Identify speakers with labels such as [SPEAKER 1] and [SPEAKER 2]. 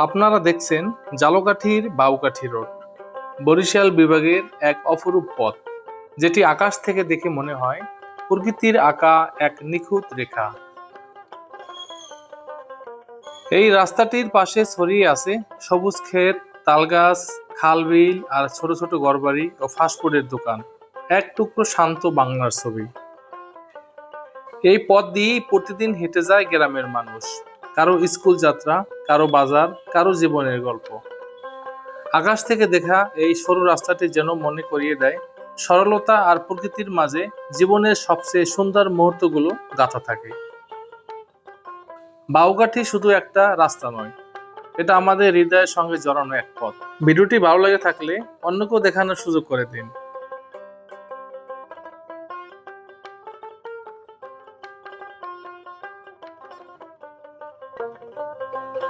[SPEAKER 1] আপনারা দেখছেন জালকাঠির বাউকাঠি রোড, বরিশাল বিভাগের এক অপরূপ পথ, যেটি আকাশ থেকে দেখে মনে হয় প্রকৃতির আঁকা এক নিখুঁত রেখা। এই রাস্তাটির পাশে ছড়িয়ে আছে সবুজ ক্ষেত, তালগাছ, খালবিল আর ছোট ছোট ঘরবাড়ি ও ফাস্টফুডের দোকান, এক টুকরো শান্ত বাংলার ছবি। এই পথ দিয়েই প্রতিদিন হেঁটে যায় গ্রামের মানুষ। কারও স্কুল যাত্রা, কারও বাজার, কারও জীবনের গল্প। আকাশ থেকে দেখা এই সরু রাস্তাটি যেন মনে করিয়ে দেয়, সরলতা আর প্রকৃতির মাঝে জীবনের সবচেয়ে সুন্দর মুহূর্তগুলো গাঁথা থাকে। বাউকাঠি শুধু একটা রাস্তা নয়, এটা আমাদের হৃদয়ের সঙ্গে জড়ানো এক পথ। ভিডিওটি ভালো লেগে থাকলে অন্যকেও দেখানোর সুযোগ করে দিন। Thank you.